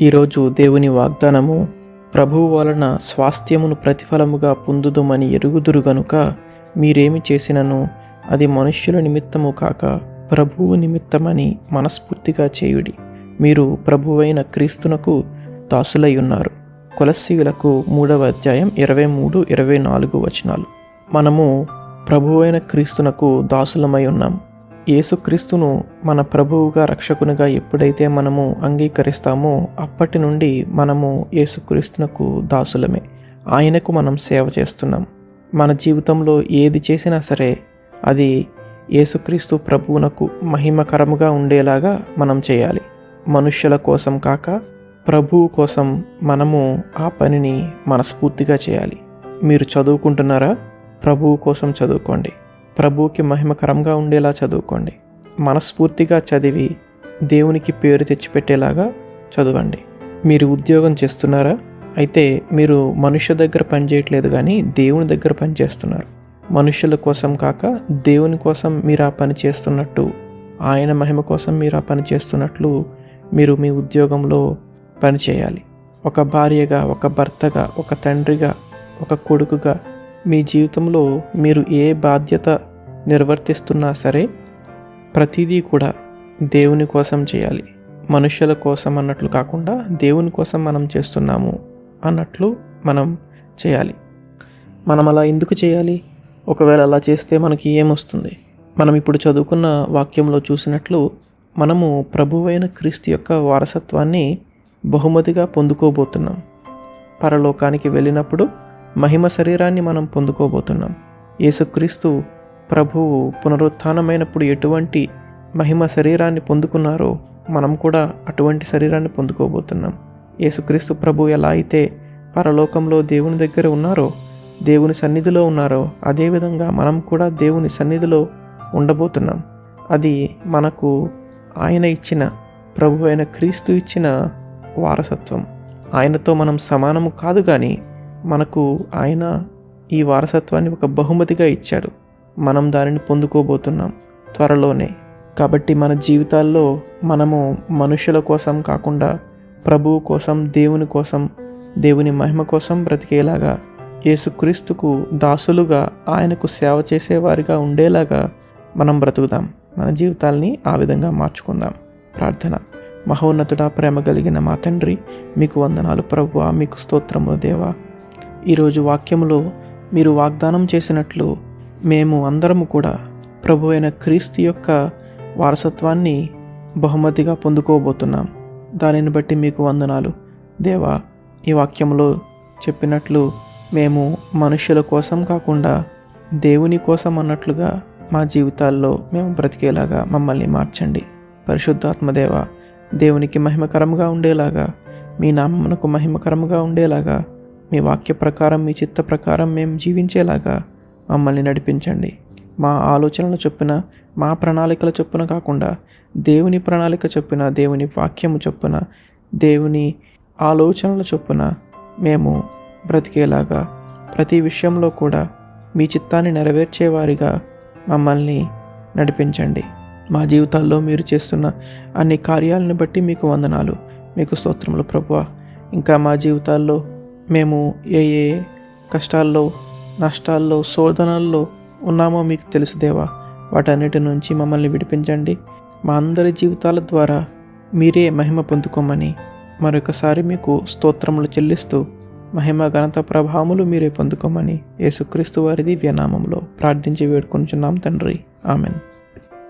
ఈరోజు దేవుని వాగ్దానము ప్రభువు వలన స్వాస్థ్యమును ప్రతిఫలముగా పొందుదుమని ఎరుగుదురు గనుక మీరేమి చేసినను అది మనుష్యుల నిమిత్తము కాక ప్రభువు నిమిత్తమని మనస్ఫూర్తిగా చేయుడి. మీరు ప్రభువైన క్రీస్తునకు దాసులై ఉన్నారు కొలస్సీయులకు మూడవ అధ్యాయం ఇరవై మూడు ఇరవై నాలుగు వచనాలు. మనము ప్రభువైన క్రీస్తునకు దాసులమై ఉన్నాం. యేసుక్రీస్తును మన ప్రభువుగా రక్షకునిగా ఎప్పుడైతే మనము అంగీకరిస్తామో అప్పటి నుండి మనము యేసుక్రీస్తునకు దాసులమే. ఆయనకు మనం సేవ చేస్తున్నాం. మన జీవితంలో ఏది చేసినా సరే అది యేసుక్రీస్తు ప్రభువునకు మహిమకరముగా ఉండేలాగా మనం చేయాలి. మనుష్యుల కోసం కాక ప్రభువు కోసం మనము ఆ పనిని మనస్ఫూర్తిగా చేయాలి. మీరు చదువుకుంటున్నారా? ప్రభువు కోసం చదువుకోండి. ప్రభువుకి మహిమకరంగా ఉండేలా చదువుకోండి. మనస్ఫూర్తిగా చదివి దేవునికి పేరు తెచ్చిపెట్టేలాగా చదవండి. మీరు ఉద్యోగం చేస్తున్నారా? అయితే మీరు మనుష్య దగ్గర పనిచేయట్లేదు కానీ దేవుని దగ్గర పని చేస్తున్నారు. మనుషుల కోసం కాక దేవుని కోసం మీరు ఆ పని చేస్తున్నట్టు ఆయన మహిమ కోసం మీరు ఆ పని చేస్తున్నట్లు మీరు మీ ఉద్యోగంలో పనిచేయాలి ఒక భార్యగా ఒక భర్తగా ఒక తండ్రిగా ఒక కొడుకుగా మీ జీవితంలో మీరు ఏ బాధ్యత నిర్వర్తిస్తున్నా సరే ప్రతిదీ కూడా దేవుని కోసం చేయాలి. మనుషుల కోసం అన్నట్లు కాకుండా దేవుని కోసం మనం చేస్తున్నాము అన్నట్లు మనం చేయాలి. మనం అలా ఎందుకు చేయాలి? ఒకవేళ అలా చేస్తే మనకి ఏమొస్తుంది మనం ఇప్పుడు చదువుకున్న వాక్యంలో చూసినట్లు మనము ప్రభువైన క్రీస్తు యొక్క వారసత్వాన్ని బహుమతిగా పొందుకోబోతున్నాం. పరలోకానికి వెళ్ళినప్పుడు మహిమ శరీరాన్ని మనం పొందుకోబోతున్నాం. యేసుక్రీస్తు ప్రభువు పునరుత్థానమైనప్పుడు ఎటువంటి మహిమ శరీరాన్ని పొందుకున్నారో మనం కూడా అటువంటి శరీరాన్ని పొందుకోబోతున్నాం. యేసుక్రీస్తు ప్రభు ఎలా అయితే పరలోకంలో దేవుని దగ్గర ఉన్నారో దేవుని సన్నిధిలో ఉన్నారో అదేవిధంగా మనం కూడా దేవుని సన్నిధిలో ఉండబోతున్నాం. అది మనకు ఆయన ఇచ్చిన ప్రభు అయిన క్రీస్తు ఇచ్చిన వారసత్వం. ఆయనతో మనం సమానము కాదు కానీ మనకు ఆయన ఈ వారసత్వాన్ని ఒక బహుమతిగా ఇచ్చాడు. మనం దానిని పొందుకోబోతున్నాం త్వరలోనే. కాబట్టి మన జీవితాల్లో మనము మనుషుల కోసం కాకుండా ప్రభువు కోసం దేవుని కోసం దేవుని మహిమ కోసం బ్రతికేలాగా యేసుక్రీస్తుకు దాసులుగా ఆయనకు సేవ చేసేవారిగా ఉండేలాగా మనం బ్రతుకుదాం. మన జీవితాల్ని ఆ విధంగా మార్చుకుందాం. ప్రార్థన. మహోన్నతుడా ప్రేమ కలిగిన మా తండ్రి మీకు వందనాలు ప్రభువా మీకు స్తోత్రము దేవా. ఈరోజు వాక్యములో మీరు వాగ్దానం చేసినట్లు మేము అందరము కూడా ప్రభు అయిన క్రీస్తు యొక్క వారసత్వాన్ని బహుమతిగా పొందుకోబోతున్నాం. దానిని బట్టి మీకు వందనాలు. దేవా ఈ వాక్యంలో చెప్పినట్లు మేము మనుషుల కోసం కాకుండా దేవుని కోసం అన్నట్లుగా మా జీవితాల్లో మేము బ్రతికేలాగా మమ్మల్ని మార్చండి. పరిశుద్ధాత్మదేవ దేవునికి మహిమకరంగా ఉండేలాగా మీ నామమునకు మహిమకరంగా ఉండేలాగా మీ వాక్య ప్రకారం మీ చిత్త ప్రకారం మేము జీవించేలాగా మమ్మల్ని నడిపించండి. మా ఆలోచనలు చొప్పున మా ప్రణాళికల చొప్పున కాకుండా దేవుని ప్రణాళిక చొప్పున దేవుని వాక్యము చొప్పున దేవుని ఆలోచనల చొప్పున మేము బ్రతికేలాగా ప్రతి విషయంలో కూడా మీ చిత్తాన్ని నెరవేర్చేవారిగా మమ్మల్ని నడిపించండి. మా జీవితాల్లో మీరు చేస్తున్న అన్ని కార్యాలను బట్టి మీకు వందనాలు. మీకు స్తోత్రములు ప్రభువ. ఇంకా మా జీవితాల్లో మేము ఏ ఏ కష్టాల్లో నష్టాల్లో శోధనల్లో ఉన్నామో మీకు తెలుసు దేవా. వాటన్నిటి నుంచి మమ్మల్ని విడిపించండి. మా అందరి జీవితాల ద్వారా మీరే మహిమ పొందుకోమని మరొకసారి మీకు స్తోత్రములు చెల్లిస్తూ మహిమ ఘనత ప్రభావములు మీరే పొందుకోమని యేసుక్రీస్తు వారి దివ్యనామంలో ప్రార్థించి వేడుకొంచున్నాం తండ్రి. ఆమెన్.